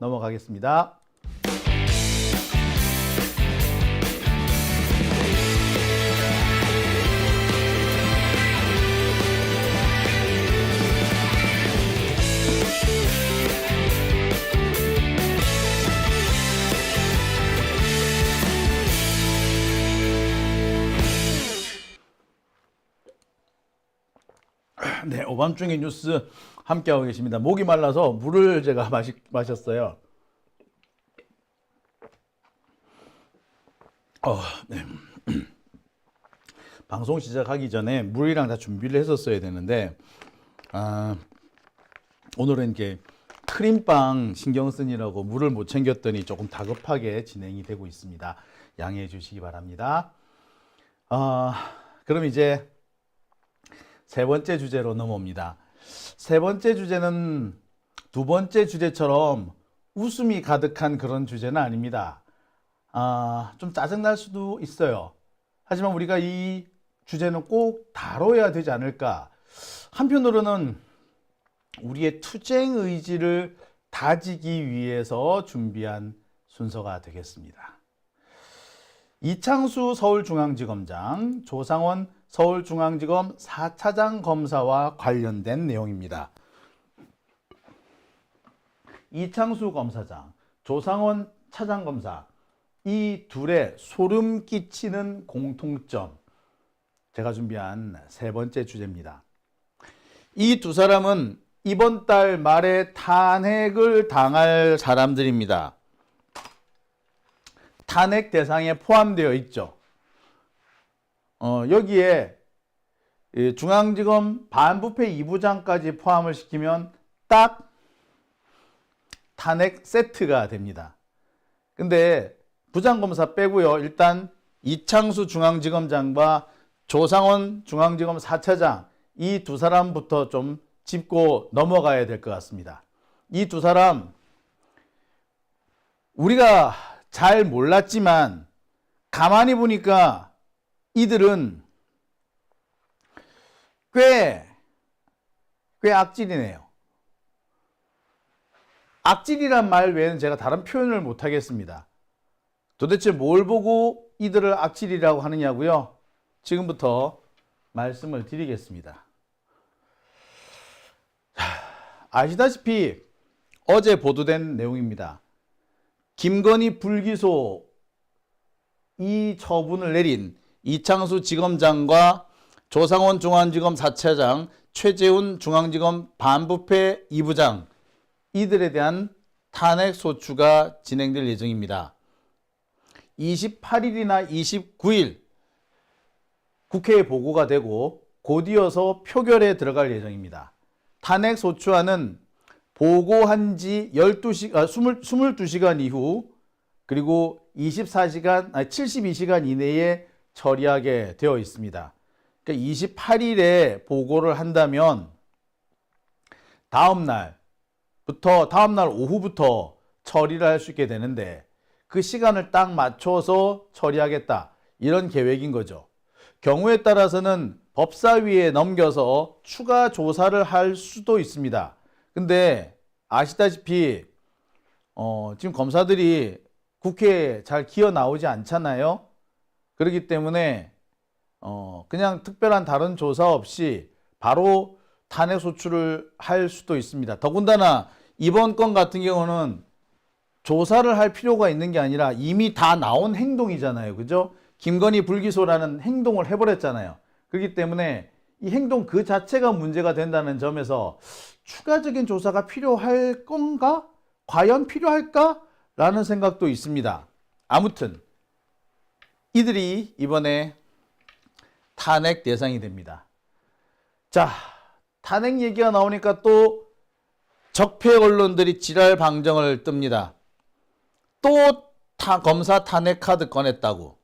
넘어가겠습니다. 오밤중의 뉴스 함께하고 계십니다. 목이 말라서 물을 제가 마시, 마셨어요. 어, 네. 방송 시작하기 전에 물이랑 다 준비를 했었어야 되는데, 아, 오늘은 이게 크림빵 신경 쓰느라고 물을 못 챙겼더니 조금 다급하게 진행이 되고 있습니다. 양해해 주시기 바랍니다. 아, 그럼 이제 세 번째 주제로 넘어옵니다. 세 번째 주제는 두 번째 주제처럼 웃음이 가득한 그런 주제는 아닙니다. 아, 좀 짜증날 수도 있어요. 하지만 우리가 이 주제는 꼭 다뤄야 되지 않을까. 한편으로는 우리의 투쟁 의지를 다지기 위해서 준비한 순서가 되겠습니다. 이창수 서울중앙지검장, 조상원 서울중앙지검 4차장 검사와 관련된 내용입니다. 이창수 검사장, 조상원 차장검사 이 둘의 소름 끼치는 공통점 제가 준비한 세 번째 주제입니다. 이 두 사람은 이번 달 말에 탄핵을 당할 사람들입니다. 탄핵 대상에 포함되어 있죠. 어, 여기에 이 중앙지검 반부패 2부장까지 포함을 시키면 딱 탄핵 세트가 됩니다. 근데 부장검사 빼고요. 일단 이창수 중앙지검장과 조상원 중앙지검 4차장 이 두 사람부터 좀 짚고 넘어가야 될 것 같습니다. 이 두 사람 우리가 잘 몰랐지만 가만히 보니까 이들은 꽤, 꽤 악질이네요. 악질이란 말 외에는 제가 다른 표현을 못 하겠습니다. 도대체 뭘 보고 이들을 악질이라고 하느냐고요? 지금부터 말씀을 드리겠습니다. 아시다시피 어제 보도된 내용입니다. 김건희 불기소 이 처분을 내린 이창수 지검장과 조상원 중앙지검 4차장, 최재훈 중앙지검 반부패 2부장 이들에 대한 탄핵 소추가 진행될 예정입니다. 28일이나 29일 국회에 보고가 되고 곧이어서 표결에 들어갈 예정입니다. 탄핵 소추안은 보고한 지 12시, 아, 20, 22시간 이후 그리고 24시간, 아니 72시간 이내에 처리하게 되어 있습니다. 그러니까 28일에 보고를 한다면 다음 날부터 다음 날 오후부터 처리를 할 수 있게 되는데 그 시간을 딱 맞춰서 처리하겠다. 이런 계획인 거죠. 경우에 따라서는 법사위에 넘겨서 추가 조사를 할 수도 있습니다. 근데 아시다시피 어, 지금 검사들이 국회에 잘 기어 나오지 않잖아요. 그렇기 때문에 어, 그냥 특별한 다른 조사 없이 바로 탄핵 소추를 할 수도 있습니다. 더군다나 이번 건 같은 경우는 조사를 할 필요가 있는 게 아니라 이미 다 나온 행동이잖아요. 그죠? 김건희 불기소라는 행동을 해버렸잖아요. 그렇기 때문에 이 행동 그 자체가 문제가 된다는 점에서 추가적인 조사가 필요할 건가? 과연 필요할까? 라는 생각도 있습니다. 아무튼 이들이 이번에 탄핵 대상이 됩니다. 자, 탄핵 얘기가 나오니까 또 적폐 언론들이 지랄 방정을 뜹니다. 또 타, 검사 탄핵 카드 꺼냈다고.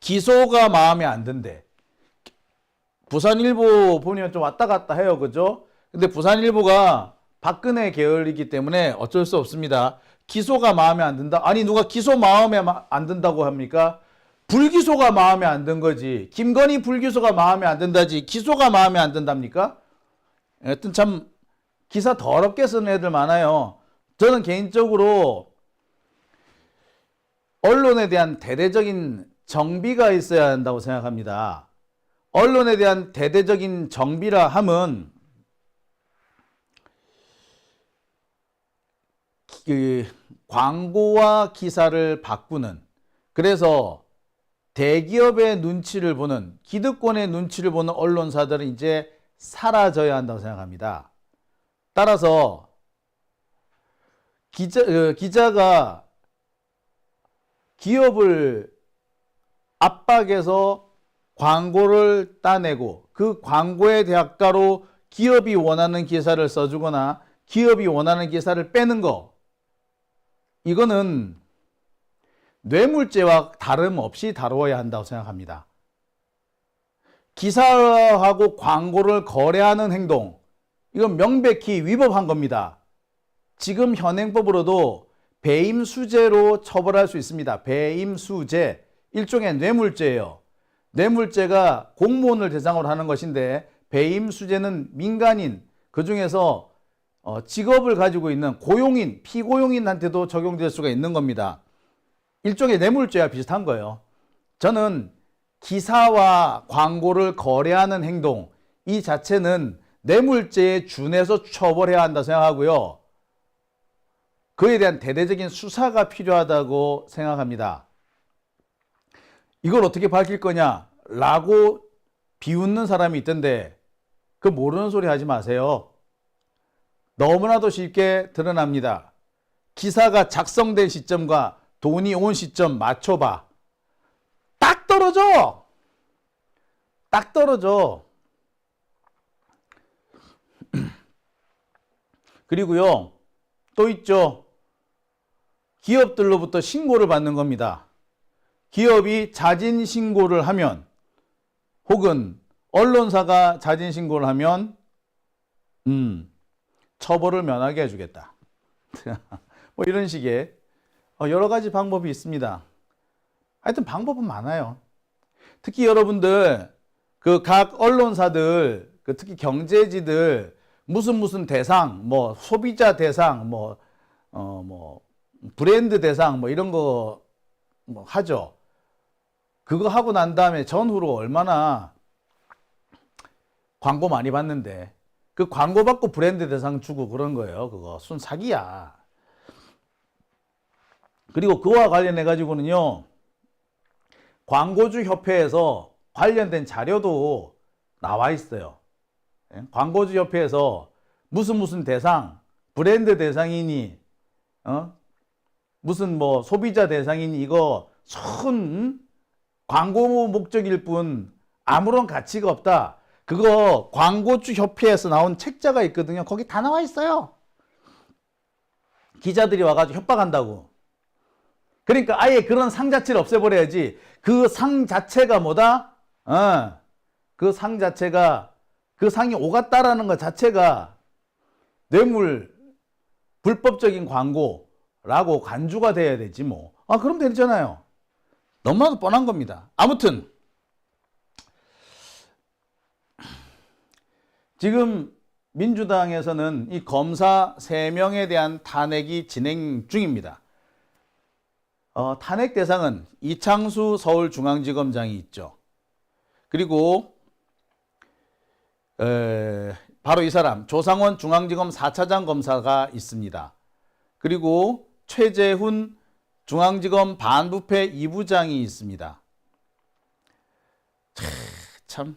기소가 마음에 안 든대. 부산일보 보면 좀 왔다 갔다 해요. 그죠? 근데 부산일보가 박근혜 계열이기 때문에 어쩔 수 없습니다. 기소가 마음에 안 든다? 아니, 누가 기소 마음에 마- 안 든다고 합니까? 불기소가 마음에 안 든 거지. 김건희 불기소가 마음에 안 든다지. 기소가 마음에 안 든답니까? 여튼 참 기사 더럽게 쓰는 애들 많아요. 저는 개인적으로 언론에 대한 대대적인 정비가 있어야 한다고 생각합니다. 언론에 대한 대대적인 정비라 함은 그 광고와 기사를 바꾸는 그래서 대기업의 눈치를 보는 기득권의 눈치를 보는 언론사들은 이제 사라져야 한다고 생각합니다. 따라서 기자, 어, 기자가 기업을 압박해서 광고를 따내고 그 광고의 대가로 기업이 원하는 기사를 써주거나 기업이 원하는 기사를 빼는 거 이거는 뇌물죄와 다름없이 다루어야 한다고 생각합니다. 기사하고 광고를 거래하는 행동 이건 명백히 위법한 겁니다. 지금 현행법으로도 배임수재로 처벌할 수 있습니다. 배임수재 일종의 뇌물죄예요. 뇌물죄가 공무원을 대상으로 하는 것인데 배임수재는 민간인 그 중에서 어, 직업을 가지고 있는 고용인, 피고용인한테도 적용될 수가 있는 겁니다. 일종의 뇌물죄와 비슷한 거예요. 저는 기사와 광고를 거래하는 행동 이 자체는 뇌물죄에 준해서 처벌해야 한다 생각하고요. 그에 대한 대대적인 수사가 필요하다고 생각합니다. 이걸 어떻게 밝힐 거냐? 라고 비웃는 사람이 있던데 그 모르는 소리 하지 마세요. 너무나도 쉽게 드러납니다. 기사가 작성된 시점과 돈이 온 시점 맞춰봐. 딱 떨어져! 딱 떨어져. 그리고요, 또 있죠. 기업들로부터 신고를 받는 겁니다. 기업이 자진 신고를 하면 혹은 언론사가 자진 신고를 하면 음, 처벌을 면하게 해주겠다. 뭐 이런 식의 어, 여러 가지 방법이 있습니다. 하여튼 방법은 많아요. 특히 여러분들 그 각 언론사들 그 특히 경제지들 무슨 무슨 대상 뭐 소비자 대상 뭐 어, 뭐 브랜드 대상 뭐 이런 거 뭐 하죠. 그거 하고 난 다음에 전후로 얼마나 광고 많이 받는데 그 광고 받고 브랜드 대상 주고 그런 거예요. 그거 순 사기야. 그리고 그와 관련해 가지고는요. 광고주 협회에서 관련된 자료도 나와 있어요. 예? 광고주 협회에서 무슨 무슨 대상, 브랜드 대상이니, 어? 무슨 뭐 소비자 대상이니 이거 손 광고 목적일 뿐 아무런 가치가 없다. 그거 광고주 협회에서 나온 책자가 있거든요. 거기 다 나와 있어요. 기자들이 와가지고 협박한다고. 그러니까 아예 그런 상 자체를 없애버려야지. 그 상 자체가 뭐다? 어, 그 상 자체가 그 상이 오갔다라는 것 자체가 뇌물 불법적인 광고라고 간주가 돼야 되지 뭐. 아 그럼 되잖아요. 너무나도 뻔한 겁니다. 아무튼 지금 민주당에서는 이 검사 3명에 대한 탄핵이 진행 중입니다. 어, 탄핵 대상은 이창수 서울중앙지검장이 있죠. 그리고 에, 바로 이 사람 조상원 중앙지검 4차장 검사가 있습니다. 그리고 최재훈 중앙지검 반부패 2부장이 있습니다. 참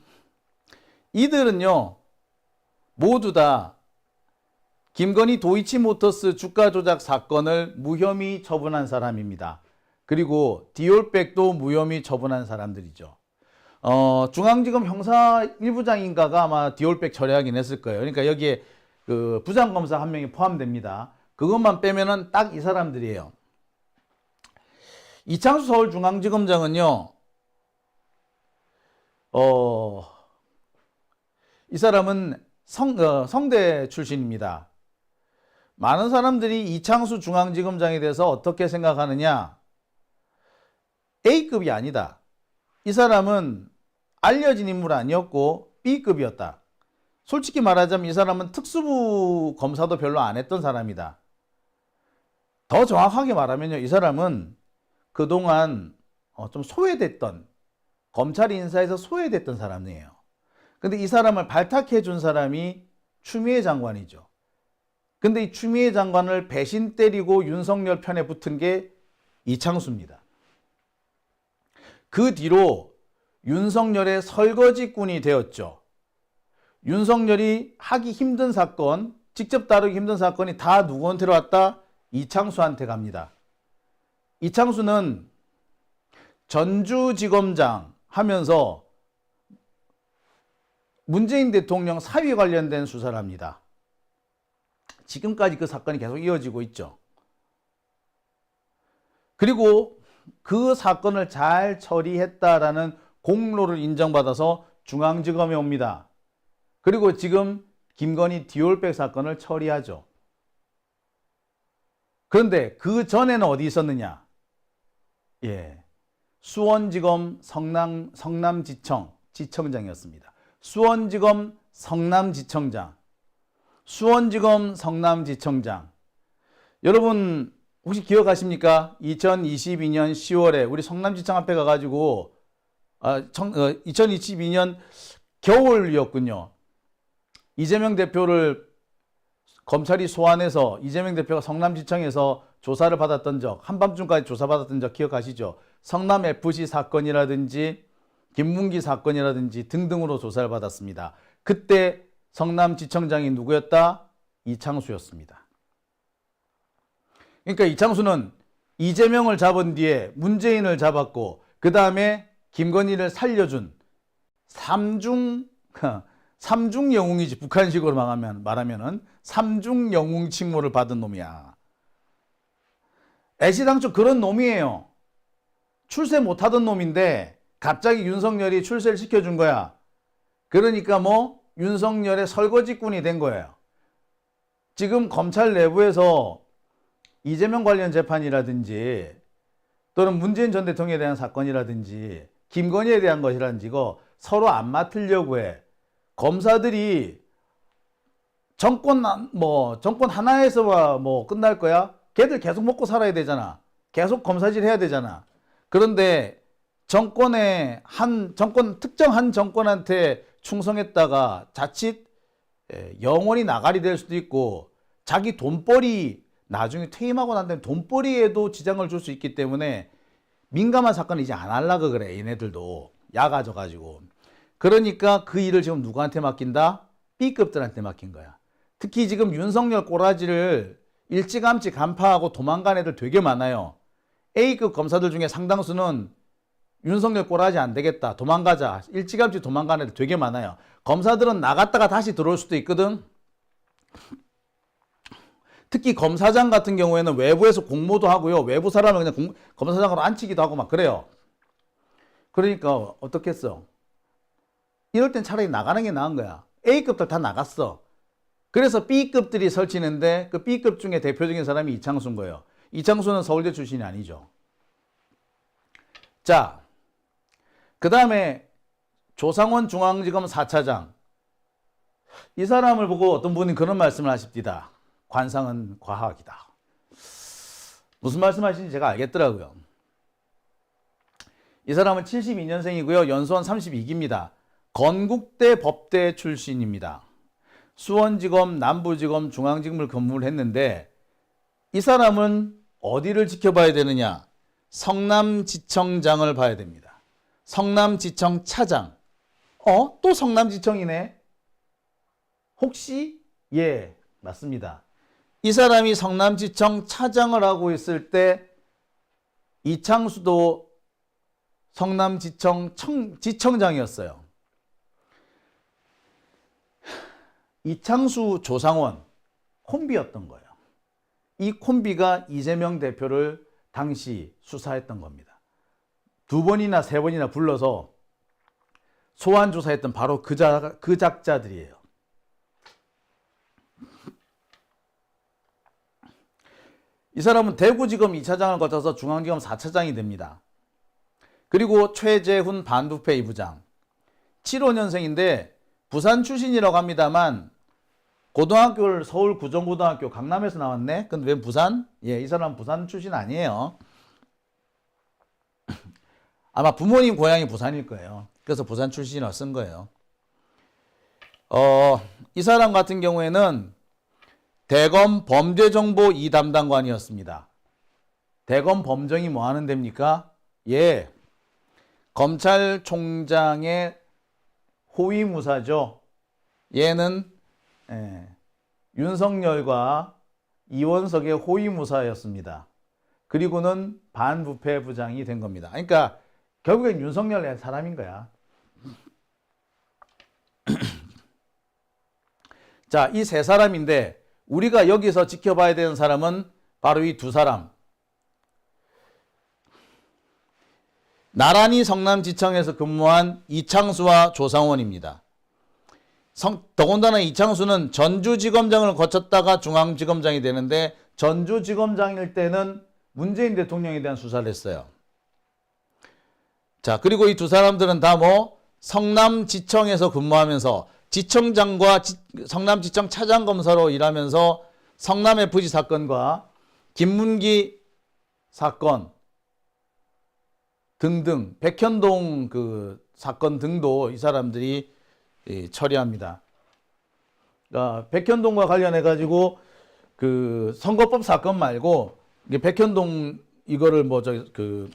이들은요 모두 다 김건희 도이치모터스 주가 조작 사건을 무혐의 처분한 사람입니다. 그리고 디올백도 무혐의 처분한 사람들이죠. 어, 중앙지검 형사 1부장인가가 아마 디올백 처리하긴 했을 거예요. 그러니까 여기에 그 부장검사 한 명이 포함됩니다. 그것만 빼면은 딱 이 사람들이에요. 이창수 서울중앙지검장은요, 어, 이 사람은 성, 어, 성대 출신입니다. 많은 사람들이 이창수 중앙지검장에 대해서 어떻게 생각하느냐? A급이 아니다. 이 사람은 알려진 인물 아니었고 B급이었다. 솔직히 말하자면 이 사람은 특수부 검사도 별로 안 했던 사람이다. 더 정확하게 말하면요. 이 사람은 그동안 어, 좀 소외됐던 검찰 인사에서 소외됐던 사람이에요. 근데 이 사람을 발탁해 준 사람이 추미애 장관이죠. 근데 이 추미애 장관을 배신 때리고 윤석열 편에 붙은 게 이창수입니다. 그 뒤로 윤석열의 설거지꾼이 되었죠. 윤석열이 하기 힘든 사건, 직접 다루기 힘든 사건이 다 누구한테로 왔다? 이창수한테 갑니다. 이창수는 전주지검장 하면서 문재인 대통령 사위 관련된 수사를 합니다. 지금까지 그 사건이 계속 이어지고 있죠. 그리고 그 사건을 잘 처리했다라는 공로를 인정받아서 중앙지검에 옵니다. 그리고 지금 김건희 디올백 사건을 처리하죠. 그런데 그 전에는 어디 있었느냐? 예. 수원지검 성남, 성남지청 지청장이었습니다. 수원지검 성남지청장. 수원지검 성남지청장. 여러분, 혹시 기억하십니까? 2022년 10월에 우리 성남지청 앞에 가가지고, 아, 청, 어, 2022년 겨울이었군요. 이재명 대표를 검찰이 소환해서 이재명 대표가 성남지청에서 조사를 받았던 적, 한밤중까지 조사받았던 적 기억하시죠? 성남 FC 사건이라든지 김문기 사건이라든지 등등으로 조사를 받았습니다. 그때 성남지청장이 누구였다? 이창수였습니다. 그러니까 이창수는 이재명을 잡은 뒤에 문재인을 잡았고 그 다음에 김건희를 살려준 삼중 삼중 영웅이지 북한식으로 말하면 말하면은 삼중 영웅 칭호를 받은 놈이야. 애시당초 그런 놈이에요. 출세 못하던 놈인데 갑자기 윤석열이 출세를 시켜준 거야. 그러니까 뭐 윤석열의 설거지꾼이 된 거예요. 지금 검찰 내부에서 이재명 관련 재판이라든지 또는 문재인 전 대통령에 대한 사건이라든지 김건희에 대한 것이라든지 이거 서로 안 맡으려고 해. 검사들이 정권 뭐 정권 하나에서 뭐 끝날 거야? 걔들 계속 먹고 살아야 되잖아. 계속 검사질 해야 되잖아. 그런데 정권의 한 정권 특정 한 정권한테 충성했다가 자칫 예, 영원히 나가리 될 수도 있고 자기 돈벌이 나중에 퇴임하고 난 다음에 돈벌이에도 지장을 줄 수 있기 때문에 민감한 사건을 이제 안 하려고 그래 얘네들도 야 가져 가지고 그러니까 그 일을 지금 누구한테 맡긴다? B급들한테 맡긴 거야. 특히 지금 윤석열 꼬라지를 일찌감치 간파하고 도망간 애들 되게 많아요. A급 검사들 중에 상당수는 윤석열 꼬라지 안 되겠다. 도망가자. 일찌감치 도망간 애들 되게 많아요. 검사들은 나갔다가 다시 들어올 수도 있거든. 특히 검사장 같은 경우에는 외부에서 공모도 하고요. 외부 사람을 그냥 공, 검사장으로 앉히기도 하고 막 그래요. 그러니까 어떻겠어? 이럴 땐 차라리 나가는 게 나은 거야. A급들 다 나갔어. 그래서 B급들이 설치는데 그 B급 중에 대표적인 사람이 이창수인 거예요. 이창수는 서울대 출신이 아니죠. 자, 그 다음에 조상원 중앙지검 4차장. 이 사람을 보고 어떤 분이 그런 말씀을 하십니다. 관상은 과학이다. 무슨 말씀하시는지 제가 알겠더라고요. 이 사람은 72년생이고요. 연수원 32기입니다. 건국대 법대 출신입니다. 수원지검, 남부지검, 중앙지검을 근무를 했는데 이 사람은 어디를 지켜봐야 되느냐? 성남지청장을 봐야 됩니다. 성남지청 차장. 어? 또 성남지청이네? 혹시? 예, 맞습니다. 이 사람이 성남지청 차장을 하고 있을 때 이창수도 성남지청 청, 지청장이었어요. 이창수 조상원 콤비였던 거예요. 이 콤비가 이재명 대표를 당시 수사했던 겁니다. 두 번이나 세 번이나 불러서 소환 조사했던 바로 그, 자, 그 작자들이에요. 이 사람은 대구지검 2차장을 거쳐서 중앙지검 4차장이 됩니다. 그리고 최재훈 반부패 2부장. 75년생인데 부산 출신이라고 합니다만 고등학교를 서울 구정고등학교 강남에서 나왔네. 근데 왜 부산? 예, 이 사람 부산 출신 아니에요. 아마 부모님 고향이 부산일 거예요. 그래서 부산 출신이라 쓴 거예요. 어, 이 사람 같은 경우에는 대검 범죄정보 2 담당관이었습니다. 대검 범정이 뭐 하는 데입니까? 예. 검찰총장의 호위무사죠. 얘는 예, 윤석열과 이원석의 호위무사였습니다. 그리고는 반부패 부장이 된 겁니다. 그러니까 결국엔 윤석열의 사람인 거야. 자, 이 세 사람인데 우리가 여기서 지켜봐야 되는 사람은 바로 이 두 사람. 나란히 성남지청에서 근무한 이창수와 조상원입니다. 성, 더군다나 이창수는 전주지검장을 거쳤다가 중앙지검장이 되는데 전주지검장일 때는 문재인 대통령에 대한 수사를 했어요. 자, 그리고 이 두 사람들은 다 뭐 성남지청에서 근무하면서 지청장과 지, 성남지청 차장검사로 일하면서 성남FG 사건과 김문기 사건 등등 백현동 그 사건 등도 이 사람들이 예, 처리합니다. 아, 백현동과 관련해 가지고 그 선거법 사건 말고 백현동 이거를 뭐 저그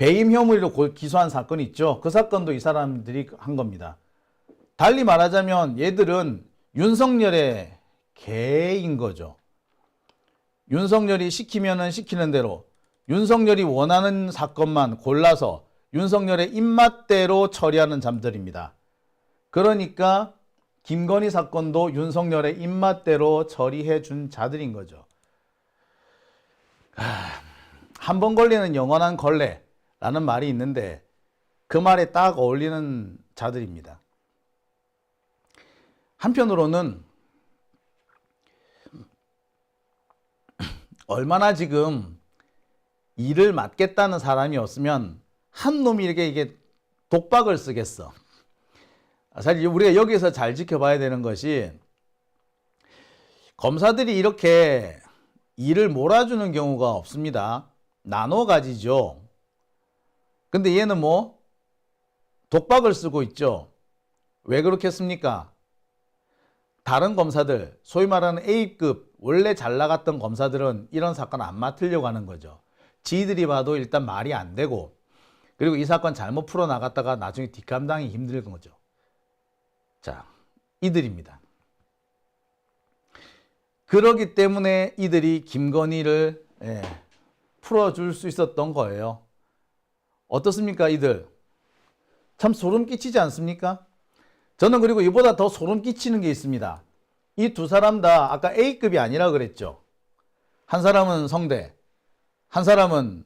배임 혐의로 골- 기소한 사건 있죠. 그 사건도 이 사람들이 한 겁니다. 달리 말하자면 얘들은 윤석열의 개인 거죠. 윤석열이 시키면은 시키는 대로 윤석열이 원하는 사건만 골라서 윤석열의 입맛대로 처리하는 잠들입니다. 그러니까 김건희 사건도 윤석열의 입맛대로 처리해 준 자들인 거죠. 한 번 걸리는 영원한 걸레 라는 말이 있는데 그 말에 딱 어울리는 자들입니다. 한편으로는 얼마나 지금 일을 맡겠다는 사람이었으면 한 놈이 이렇게 이게 독박을 쓰겠어. 사실 우리가 여기서 잘 지켜봐야 되는 것이 검사들이 이렇게 일을 몰아주는 경우가 없습니다. 나눠 가지죠. 근데 얘는 뭐 독박을 쓰고 있죠. 왜 그렇겠습니까? 다른 검사들, 소위 말하는 A급, 원래 잘 나갔던 검사들은 이런 사건 안 맡으려고 하는 거죠. 지들이 봐도 일단 말이 안 되고, 그리고 이 사건 잘못 풀어 나갔다가 나중에 뒷감당이 힘든 거죠. 자, 이들입니다. 그러기 때문에 이들이 김건희를 예, 풀어줄 수 있었던 거예요. 어떻습니까, 이들? 참 소름 끼치지 않습니까? 저는 그리고 이보다 더 소름 끼치는 게 있습니다. 이 두 사람 다 아까 A급이 아니라 그랬죠. 한 사람은 성대, 한 사람은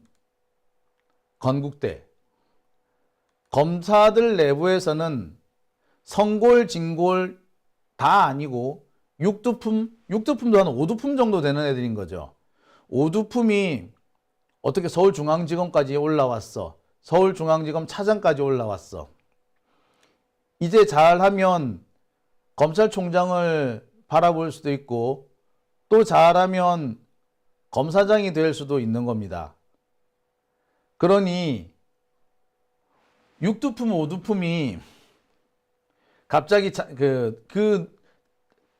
건국대. 검사들 내부에서는 성골, 진골 다 아니고 육두품, 육두품도 한 오두품 정도 되는 애들인 거죠. 오두품이 어떻게 서울중앙지검까지 올라왔어. 서울중앙지검 차장까지 올라왔어. 이제 잘하면 검찰총장을 바라볼 수도 있고 또 잘하면 검사장이 될 수도 있는 겁니다. 그러니 육두품, 오두품이 갑자기 자, 그, 그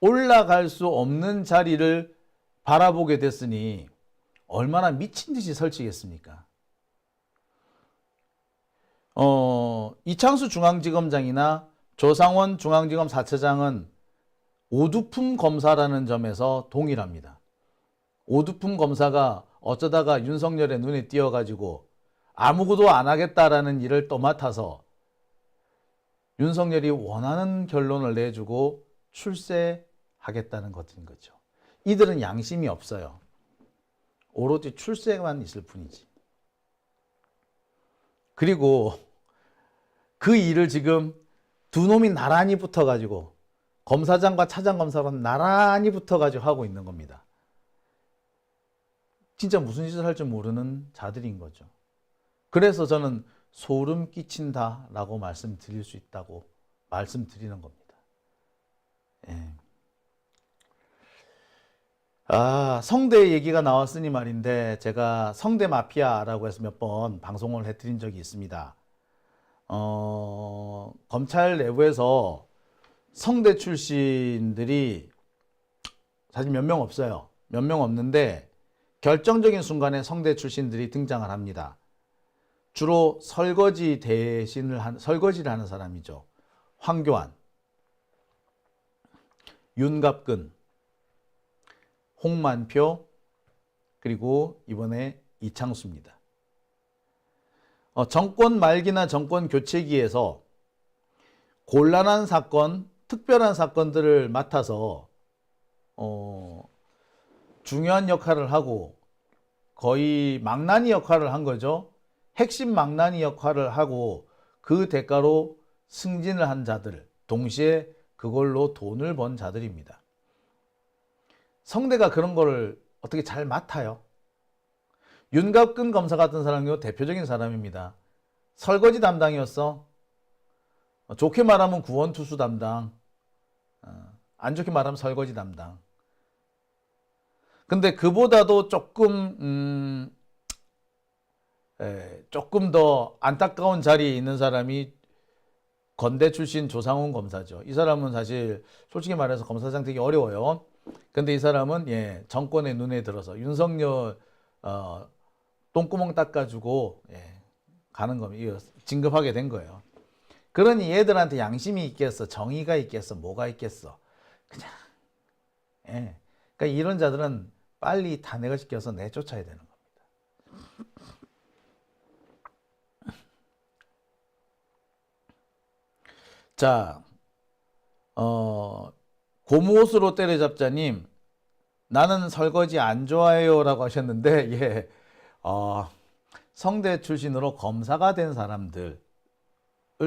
올라갈 수 없는 자리를 바라보게 됐으니 얼마나 미친 듯이 설치겠습니까? 어, 이창수 중앙지검장이나 조상원 중앙지검 4차장은 오두품 검사라는 점에서 동일합니다. 오두품 검사가 어쩌다가 윤석열의 눈에 띄어가지고 아무것도 안 하겠다라는 일을 떠맡아서 윤석열이 원하는 결론을 내주고 출세하겠다는 것인 거죠. 이들은 양심이 없어요. 오로지 출세만 있을 뿐이지. 그리고 그 일을 지금 두 놈이 나란히 붙어가지고 검사장과 차장검사로 나란히 붙어가지고 하고 있는 겁니다. 진짜 무슨 짓을 할 줄 모르는 자들인 거죠. 그래서 저는 소름 끼친다 라고 말씀드릴 수 있다고 말씀드리는 겁니다. 예. 아, 성대 얘기가 나왔으니 말인데 제가 성대 마피아라고 해서 몇 번 방송을 해드린 적이 있습니다. 어, 검찰 내부에서 성대 출신들이 사실 몇 명 없어요. 몇 명 없는데 결정적인 순간에 성대 출신들이 등장을 합니다. 주로 설거지 대신을 한 설거지를 하는 사람이죠. 황교안, 윤갑근, 홍만표 그리고 이번에 이창수입니다. 어, 정권 말기나 정권 교체기에서 곤란한 사건, 특별한 사건들을 맡아서 어, 중요한 역할을 하고 거의 망나니 역할을 한 거죠. 핵심 망나니 역할을 하고 그 대가로 승진을 한 자들, 동시에 그걸로 돈을 번 자들입니다. 성대가 그런 거를 어떻게 잘 맡아요? 윤갑근 검사 같은 사람이 대표적인 사람입니다. 설거지 담당이었어. 어, 좋게 말하면 구원투수 담당. 어, 안 좋게 말하면 설거지 담당. 근데 그보다도 조금 음, 에, 조금 더 안타까운 자리에 있는 사람이 건대 출신 조상훈 검사죠. 이 사람은 사실 솔직히 말해서 검사장 되기 어려워요. 근데 이 사람은 예, 정권의 눈에 들어서 윤석열 어, 똥구멍 닦아주고 예, 가는 겁니다. 진급하게 된 거예요. 그러니 얘들한테 양심이 있겠어, 정의가 있겠어, 뭐가 있겠어. 그냥 예. 그러니까 이런 자들은 빨리 탄핵을 시켜서 내쫓아야 되는 겁니다. 자, 어, 고무옷으로 때려잡자님, 나는 설거지 안 좋아해요라고 하셨는데, 예, 어, 성대 출신으로 검사가 된 사람들을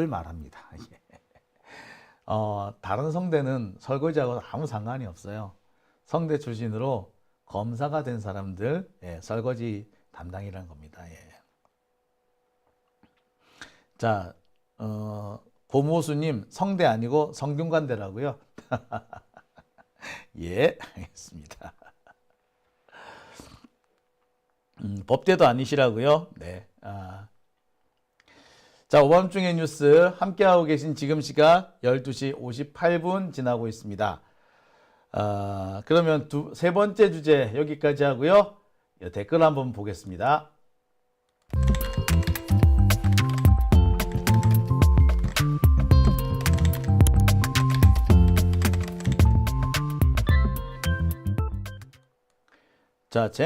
말합니다. 예. 어, 다른 성대는 설거지하고 아무 상관이 없어요. 성대 출신으로 검사가 된 사람들, 예, 설거지 담당이라는 겁니다. 예. 자, 어, 고모수님 성대 아니고 성균관대라고요. 예, 알겠습니다. 음, 법대도 아니시라고요? 네. 아. 자, 오밤중의 뉴스 함께하고 계신 지금 시각 12시 58분 지나고 있습니다. 아, 그러면 두, 세 번째 주제 여기까지 하고요. 예, 댓글 한번 보겠습니다. 자, 제